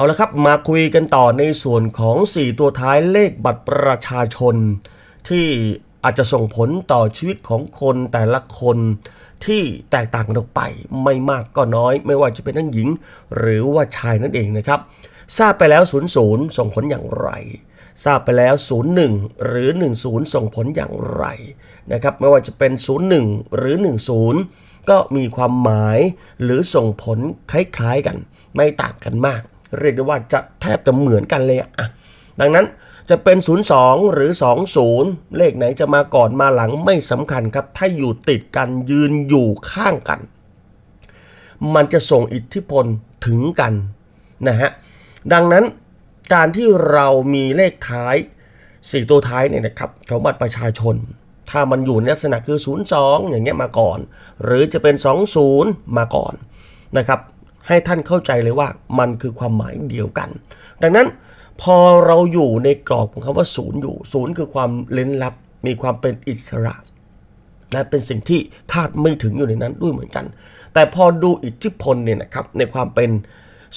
เอาละครับมาคุยกันต่อในส่วนของ 4 ตัวท้ายเลขบัตรประชาชน ที่อาจจะส่งผลต่อชีวิตของคนแต่ละคนที่แตกต่างกันออกไปไม่มากก็น้อย ไม่ว่าจะเป็นทั้งหญิง หรือว่าชายนั่นเองนะครับ ทราบไปแล้ว 00 ส่งผลอย่างไร ทราบไปแล้ว 01 หรือ 10 ส่งผลอย่างไรนะครับไม่ว่าจะเป็น 01 หรือ 10 ก็มีความหมายหรือส่งผลคล้ายๆกัน ไม่ต่างกันมาก เรียกได้ว่าจะแทบจะเหมือนกันเลยอะดังนั้นจะเป็น 02 หรือ 20 เลขไหนจะมาก่อนมาหลังไม่สำคัญครับ ถ้าอยู่ติดกันยืนอยู่ข้างกัน มันจะส่งอิทธิพลถึงกันนะฮะ ดังนั้นการที่เรามีเลขท้าย 4 ตัวท้ายเนี่ยนะครับของบัตรประชาชน ถ้ามันอยู่ในลักษณะคือ 02 อย่างเงี้ยมาก่อน หรือจะเป็น 20 มาก่อนนะครับ ให้ท่านเข้าใจเลยว่ามันคือความหมายเดียวกัน ดังนั้นพอเราอยู่ในกรอบของคำว่าศูนย์อยู่ศูนย์คือความเล้นลับ มีความเป็นอิสระนะเป็นสิ่งที่คาดไม่ถึงอยู่ในนั้นด้วยเหมือนกัน แต่พอดูอิทธิพลเนี่ยนะครับในความเป็น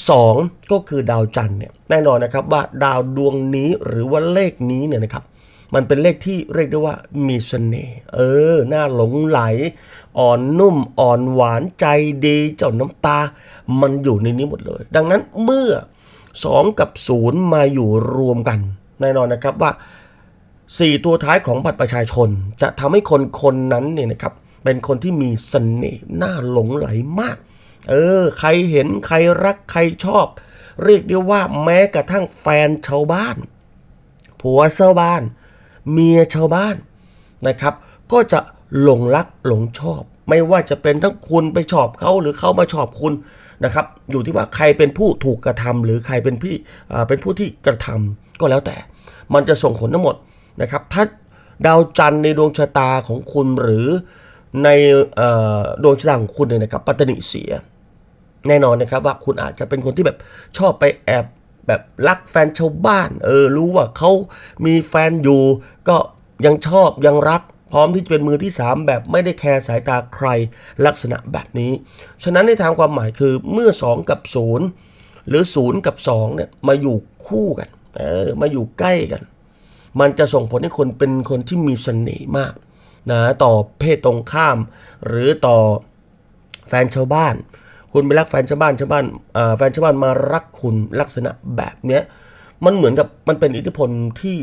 2 ก็คือดาวจันทร์เนี่ยแน่นอนนะครับว่าดาวดวงนี้หรือว่าเลขนี้เนี่ยนะครับ มันเป็นเลขที่เรียกได้ว่ามีเสน่ห์เออหน่าหลงไหล อ่อนนุ่มอ่อนหวานใจดีเจ้าน้ำตา มันอยู่ในนี้หมดเลย ดังนั้นเมื่อ 2 กับ 0 มาอยู่รวมกันแน่นอนนะครับว่าสี่ตัวท้ายของบัตรประชาชน จะทำให้คนคนนั้นเนี่ยนะครับเป็นคนที่มีเสน่ห์น่าหลงไหลมาก เออ ใครเห็นใครรักใครชอบ เรียกได้ว่าแม้กระทั่งแฟนชาวบ้าน ผัวชาวบ้าน เมียชาวบ้านนะครับ ก็จะหลงรักหลงชอบ ไม่ว่าจะเป็นทั้งคุณไปชอบเขาหรือเขามาชอบคุณนะครับ อยู่ที่ว่าใครเป็นผู้ถูกกระทำหรือใครเป็นพี่อ่าเป็นผู้ที่กระทำก็แล้วแต่ มันจะส่งผลทั้งหมดนะครับ ถ้าดาวจันทร์ในดวงชะตาของคุณหรือในอดวงชะตาของคุณเนี่ยนะครับปัตตนิเสีย แน่นอนนะครับว่าคุณอาจจะเป็นคนที่แบบชอบไปแอบ แบบรักแฟนชาวบ้าน เออ รู้ว่าเขามีแฟนอยู่ ก็ยังชอบยังรัก พร้อมที่จะเป็นมือที่ 3 แบบไม่ได้แคร์สายตาใครลักษณะแบบนี้ ฉะนั้นในทางความหมายคือเมื่อ 2 กับ 0 หรือ 0 กับ2เนี่ยมาอยู่คู่กัน เออ มาอยู่ใกล้กัน มันจะส่งผลให้คนเป็นคนที่มีเสน่ห์มากนะต่อเพศตรงข้าม หรือต่อแฟนชาวบ้าน คุณไปรักแฟนชาวบ้านชาวบ้านแฟนชาวบ้านมารักคุณลักษณะแบบเนี้ยมันเหมือนกับมันเป็นอิทธิพลที่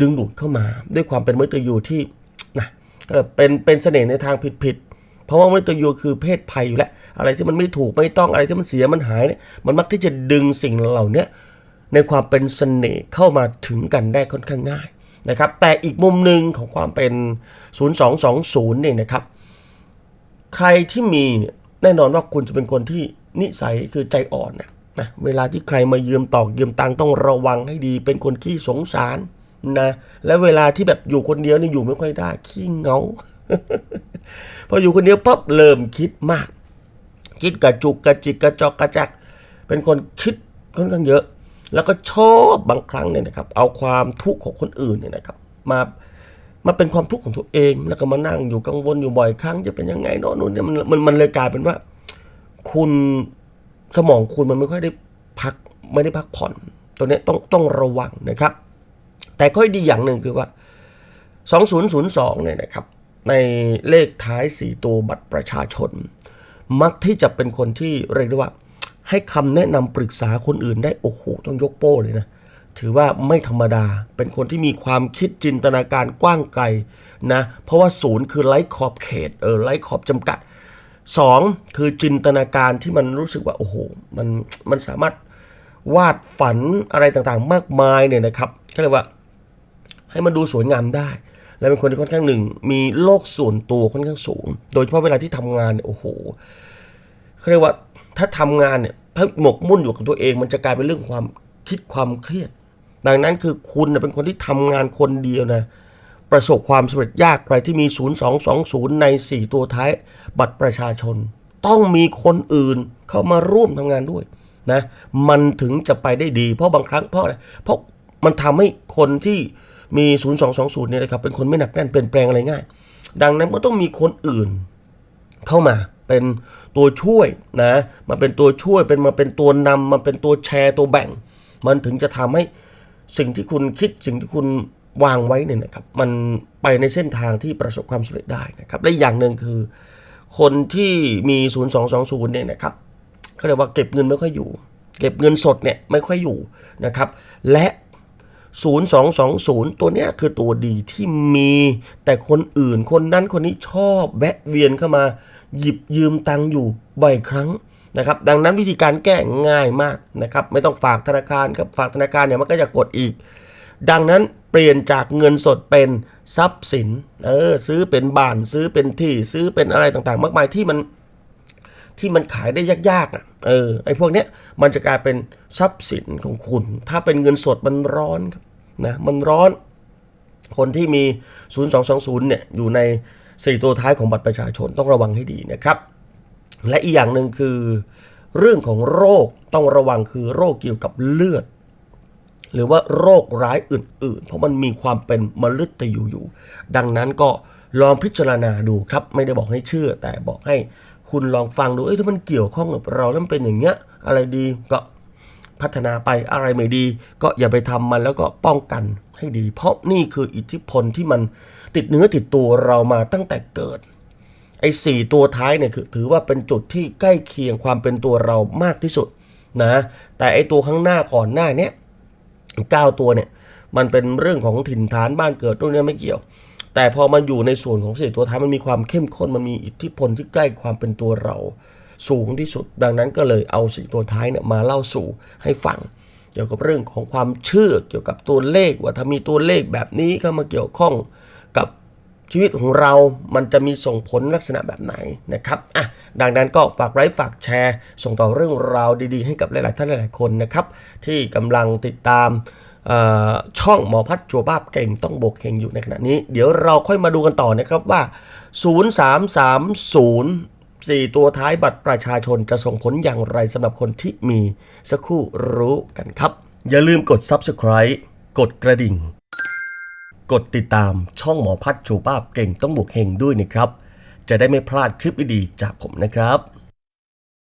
ดึงดูดเข้ามา ด้วยความเป็นมนุษย์ยูที่นะก็เป็นเป็นเสน่ห์ในทางผิดๆเพราะว่ามนุษย์ยูคือเพศภัยอยู่แล้วอะไรที่มันไม่ถูกไม่ต้องอะไรที่มันเสียมันหายเนี่ยมันมักที่จะดึงสิ่งเหล่านี้ในความเป็นเสน่ห์เข้ามาถึงกันได้ค่อนข้างง่ายนะครับแต่อีกมุมหนึ่งของความเป็น 0220เนี่ยนะครับ ใครที่มีเนี่ย แน่นอนว่าคุณจะเป็นคนที่นิสัยคือใจอ่อนนะนะเวลาที่ใครมายืมตอกยืมตังต้องระวังให้ดี เป็นคนขี้สงสารนะและเวลาที่แบบอยู่คนเดียวนี่อยู่ไม่ค่อยได้ขี้เงาพออยู่คนเดียวปั๊บเริ่มคิดมาก คิดกระจุกกระจิกกระจอกกระจัก เป็นคนคิดค่อนข้างเยอะ แล้วก็ชอบบางครั้งเนี่ยนะครับ เอาความทุกข์ของคนอื่นเนี่ยนะครับ มา มาเป็นความทุกข์ของตัวเอง แล้วก็มานั่งอยู่กังวลอยู่บ่อยครั้งจะเป็นยังไงโน่นนู่นเนี่ยมันมันมันเลยกลายเป็นว่า คุณสมองคุณมันไม่ค่อยได้พักไม่ได้พักผ่อน ตัวนี้ต้องต้องระวังนะครับ แต่ข้อยดีอย่างหนึ่งคือว่า 2002เนี่ยนะครับ ในเลขท้าย4ตัวบัตรประชาชน มักที่จะเป็นคนที่เรียกได้ว่า ให้คำแนะนำปรึกษาคนอื่นได้โอ้โหต้องยกโป้เลยนะ ถือว่าไม่ธรรมดา เป็นคนที่มีความคิดจินตนาการกว้างไกลนะ เพราะว่าศูนย์คือไร้ขอบเขต เออ ไร้ขอบจำกัดสองคือจินตนาการที่มันรู้สึกว่า โอ้โห มัน มันสามารถวาดฝันอะไรต่างๆ มากมายเนี่ยนะครับ ก็เรียกว่า ให้มันดูสวยงามได้ และเป็นคนที่ค่อนข้างหนึ่ง มีโลกส่วนตัวค่อนข้างสูง โดยเฉพาะเวลาที่ทำงานเนี่ยโอ้โหเขาเรียกว่าถ้าทำงานเนี่ยถ้าหมกมุ่นอยู่กับตัวเอง มันจะกลายเป็นเรื่องความคิดความเครียด ดังนั้นคือคุณเป็นคนที่ทำงานคนเดียวนะ ประสบความสำเร็จยากใครที่มี 0220 ใน 4 ตัวท้ายบัตรประชาชน ต้องมีคนอื่นเข้ามาร่วมทำงานด้วยนะมันถึงจะไปได้ดี เพราะบางครั้งเพราะอะไรเพราะมันทำให้คนที่มี 0220 เนี่ยนะครับเป็นคนไม่หนักแน่นเปลี่ยนแปลงอะไรง่าย ดังนั้นก็ต้องมีคนอื่นเข้ามาเป็นตัวช่วยนะมาเป็นตัวช่วยเป็นมาเป็นตัวนำมาเป็นตัวแชร์ตัวแบ่ง มันถึงจะทำให้ สิ่งที่คุณคิดสิ่งที่คุณวางไว้เนี่ยนะครับ มันไปในเส้นทางที่ประสบความสำเร็จได้นะครับและอย่างหนึ่งคือ คนที่มี 0220 เนี่ยนะครับเขาเรียกว่าเก็บเงินไม่ค่อยอยู่ เก็บเงินสดเนี่ยไม่ค่อยอยู่นะครับ และ 0220 ตัวเนี้ยคือตัวดีที่มีแต่คนอื่นคนนั้นคนนี้ชอบแวะเวียนเข้ามา หยิบยืมตังค์อยู่บ่อยครั้ง นะครับดังนั้นวิธีการแก้ง่ายมากนะครับไม่ต้องฝากธนาคารครับฝากธนาคารเนี่ยมันก็จะกดอีก ดังนั้นเปลี่ยนจากเงินสดเป็นทรัพย์สินเออซื้อเป็นบ้านซื้อเป็นที่ซื้อเป็นอะไรต่างๆ มากมายที่มันที่มันขายได้ยากๆอะเออไอ้พวกเนี้ยมันจะกลายเป็นทรัพย์สินของคุณ ถ้าเป็นเงินสดมันร้อนครับนะมันร้อนคนที่มี 0220 เนี่ย อยู่ใน 4 ตัวท้ายของบัตรประชาชนต้องระวังให้ดีนะครับ และอีกอย่างหนึ่งคือ เรื่องของโรคต้องระวังคือโรคเกี่ยวกับเลือด หรือว่าโรคร้ายอื่น ๆ เพราะมันมีความเป็นมฤตยูอยู่ ดังนั้นก็ลองพิจารณาดูครับ ไม่ได้บอกให้เชื่อ แต่บอกให้คุณลองฟังดูเอ้ยถ้ามันเกี่ยวข้องกับเราแล้วมันเป็นอย่างเงี้ย อะไรดีก็พัฒนาไปอะไรไม่ดี ก็อย่าไปทำมันแล้วก็ป้องกันให้ดี เพราะนี่คืออิทธิพลที่มันติดเนื้อติดตัวเรามาตั้งแต่เกิด ไอ้สี่ตัวท้ายเนี่ยคือถือว่าเป็นจุดที่ใกล้เคียงความเป็นตัวเรามากที่สุดนะแต่ไอ้ตัวข้างหน้าก่อนหน้าเนี้ยเก้าตัวเนี่ยมันเป็นเรื่องของถิ่นฐานบ้านเกิดตรงนี้ไม่เกี่ยว แต่พอมาอยู่ในส่วนของสี่ตัวท้ายมันมีความเข้มข้นมันมีอิทธิพลที่ใกล้ความเป็นตัวเราสูงที่สุด ดังนั้นก็เลยเอาสี่ตัวท้ายเนี่ยมาเล่าสู่ให้ฟังเกี่ยวกับเรื่องของความเชื่อเกี่ยวกับตัวเลขว่าถ้ามีตัวเลขแบบนี้เข้ามาเกี่ยวข้อง ชีวิตของเรามันจะมีส่งผลลักษณะแบบไหนนะครับอะดังนั้นก็ฝากไลค์ฝากแชร์ ส่งต่อเรื่องราวดีๆ ให้กับหลาย ๆ ท่านหลาย ๆ คนนะครับ ที่กำลังติดตามช่องหมอพัดจัวบ้าเก่งต้องบกเฮงอยู่ในขณะนี้ เดี๋ยวเราค่อยมาดูกันต่อนะครับว่า 0330 4 ตัวท้ายบัตรประชาชนจะส่งผลอย่างไรสำหรับคนที่มีสักครู่รู้กันครับ อย่าลืมกด Subscribe กดกระดิ่ง กดติดตามช่องหมอพัดชูป้าพเก่งต้องบวกเฮงด้วยนะครับ จะได้ไม่พลาดคลิปดีๆจากผมนะครับ